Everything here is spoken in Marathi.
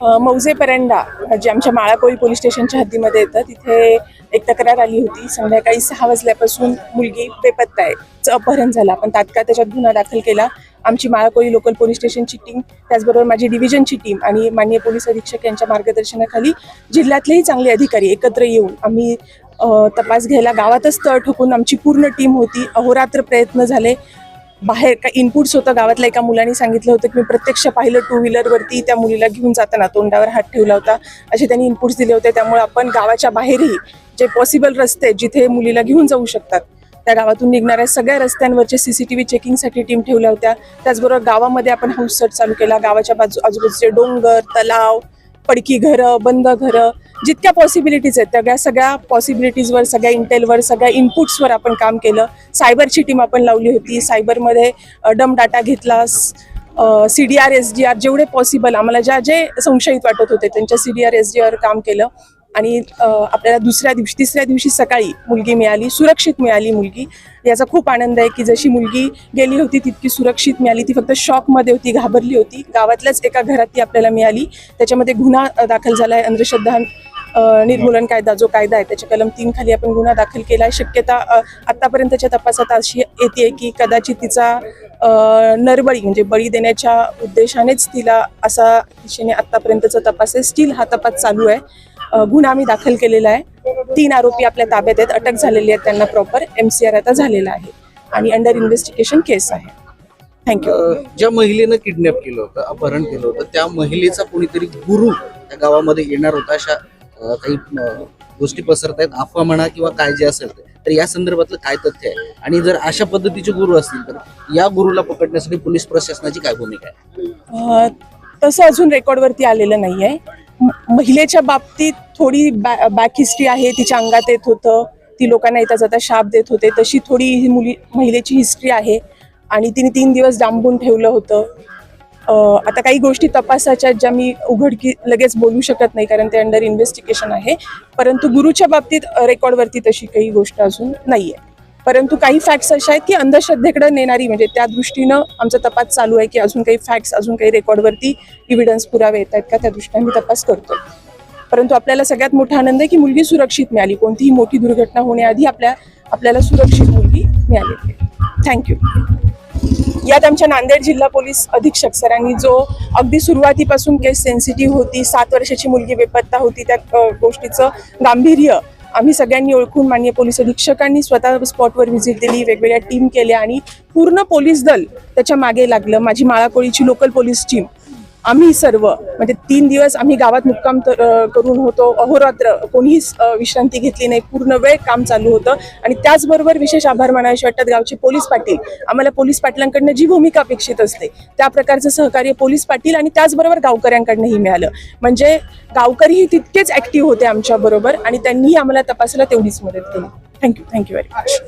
मौजे परंडा जे आमच्या माळाकोळी पोलीस स्टेशनच्या हद्दीमध्ये येतं तिथे एक तक्रार आली होती. संध्याकाळी सहा वाजल्यापासून मुलगी बेपत्ता आहे. अपहरण झालं. आपण तात्काळ त्याच्यात गुन्हा दाखल केला. आमची माळाकोळी लोकल पोलीस स्टेशनची टीम त्याचबरोबर माझी डिव्हिजनची टीम आणि मान्य पोलीस अधीक्षक यांच्या मार्गदर्शनाखाली जिल्ह्यातलेही चांगले अधिकारी एकत्र येऊन आम्ही तपास घ्यायला गावातच तळ ठोकून आमची पूर्ण टीम होती. अहोरात्र प्रयत्न झाले. बाहेर का इनपुट्स होतं गावातल्या एका मुलाने सांगितलं होतं की मी प्रत्यक्ष पाहिलं टू व्हीलरवरती त्या मुलीला घेऊन जाताना तोंडावर हात ठेवला होता. असे त्यांनी इनपुट्स दिले होते. त्यामुळे आपण गावाच्या बाहेरही जे पॉसिबल रस्ते आहेत, जिथे मुलीला घेऊन जाऊ शकतात त्या गावातून निघणाऱ्या सगळ्या रस्त्यांवरचे सीसीटीव्ही चेकिंगसाठी टीम ठेवल्या होत्या. त्याचबरोबर गावामध्ये आपण हाऊस सर्च चालू केला. गावाच्या बाजू आजूबाजूचे डोंगर तलाव पडकी घरं बंद घरं. जितक्या पॉसिबिलिटीज आहेत त्या सगळ्या पॉसिबिलिटीजवर सगळ्या इंटेलवर सगळ्या इनपुट्सवर आपण काम केलं. सायबरची टीम आपण लावली होती. सायबरमध्ये डम डाटा घेतला C D R S D R जेवढे पॉसिबल आम्हाला ज्या जे संशयित वाटत होते त्यांच्या C D R S D R काम केलं. आणि आपल्याला दुसऱ्या दिवशी तिसऱ्या दिवशी सकाळी मुलगी मिळाली सुरक्षित मिळाली मुलगी. याचा खूप आनंद आहे की जशी मुलगी गेली होती तितकी सुरक्षित मिळाली. ती फक्त शॉकमध्ये होती घाबरली होती. गावातल्याच एका घरात ती आपल्याला मिळाली. त्याच्यामध्ये गुन्हा दाखल झाला आहे अंधश्रद्धा निर्मूलन कायदा जो कायदा आहे त्याच्या कलम तीन खाली आपण गुन्हा दाखल केला आहे. शक्यता आतापर्यंतच्या तपासात अशी येते की कदाचित तिचा नरबळी म्हणजे बळी देण्याच्या उद्देशानेच तिला असा दिशेने आतापर्यंतचा तपास आहे. स्टील हा तपास चालू आहे. गुन्हा आम्ही दाखल केलेला आहे. तीन आरोपी आपल्या ताब्यात आहेत. अटक झालेली आहेत त्यांना प्रॉपर एम सी आर आता झालेला आहे. आणि अंडर इन्व्हेस्टिगेशन केस आहे. थँक्यू ज्या महिलेनं किडनॅप केलं होतं अपहरण केलं होतं त्या महिलेचा कोणीतरी गुरु त्या गावामध्ये येणार होता अशा काही गोष्टी पसरत आहेत अफवा म्हणा किंवा काय जे असेल तर या संदर्भातलं काय तथ्य आहे? आणि जर अशा पद्धतीचे गुरु असतील तर या गुरुला पकडण्यासाठी पोलीस प्रशासनाची काय भूमिका आहे? तसं अजून रेकॉर्डवरती आलेलं नाही आहे. महिलेच्या बाबतीत थोडी बॅ बॅक हिस्ट्री आहे तिच्या अंगात येत होतं ती लोकांना येता जाता शाप देत होते तशी थोडी ही मुली महिलेची हिस्ट्री आहे. आणि तिने तीन दिवस डांबून ठेवलं होतं. आता काही गोष्टी तपासाच्या ज्या मी उघडकी लगेच बोलू शकत नाही कारण ते अंडर इन्व्हेस्टिगेशन आहे. परंतु गुरुच्या बाबतीत रेकॉर्डवरती तशी काही गोष्ट अजून नाही आहे परंतु काही फॅक्ट्स अशा आहेत की अंधश्रद्धेकडे नेणारी म्हणजे त्या दृष्टीनं आमचा तपास चालू आहे की अजून काही फॅक्ट्स अजून काही रेकॉर्डवरती इव्हिडन्स पुरावे येत आहेत का त्या दृष्टीने मी तपास करतो परंतु आपल्याला सगळ्यात मोठा आनंद आहे की मुलगी सुरक्षित मिळाली. कोणतीही मोठी दुर्घटना होण्याआधी आपल्या आपल्याला सुरक्षित मुलगी मिळाली थँक्यू यात आमच्या नांदेड जिल्हा पोलीस अधीक्षक सरांनी जो अगदी सुरुवातीपासून केस सेन्सिटिव्ह होती सात वर्षाची मुलगी बेपत्ता होती त्या गोष्टीचं गांभीर्य आम्ही सगळ्यांनी ओळखून माननीय पोलीस अधीक्षकांनी स्वतः स्पॉटवर व्हिजिट दिली वेगवेगळ्या टीम केल्या आणि पूर्ण पोलीस दल त्याच्यामागे लागलं. माझी माळाकोळीची लोकल पोलीस टीम आम्ही सर्व म्हणजे तीन दिवस आम्ही गावात मुक्काम तर- करून होतो. अहोरात्र कोणीच विश्रांती घेतली नाही. पूर्ण वेळ काम चालू होतं. आणि त्याचबरोबर विशेष आभार मानायचे वाटतात गावचे पोलीस पाटील. आम्हाला पोलीस पाटलांकडनं जी भूमिका अपेक्षित असते त्या प्रकारचं सहकार्य पोलीस पाटील आणि त्याचबरोबर गावकऱ्यांकडनंही मिळालं. म्हणजे गावकरीही तितकेच ऍक्टिव्ह होते आमच्याबरोबर आणि त्यांनीही आम्हाला तपासायला तेवढीच मदत केली. Thank you thank you very much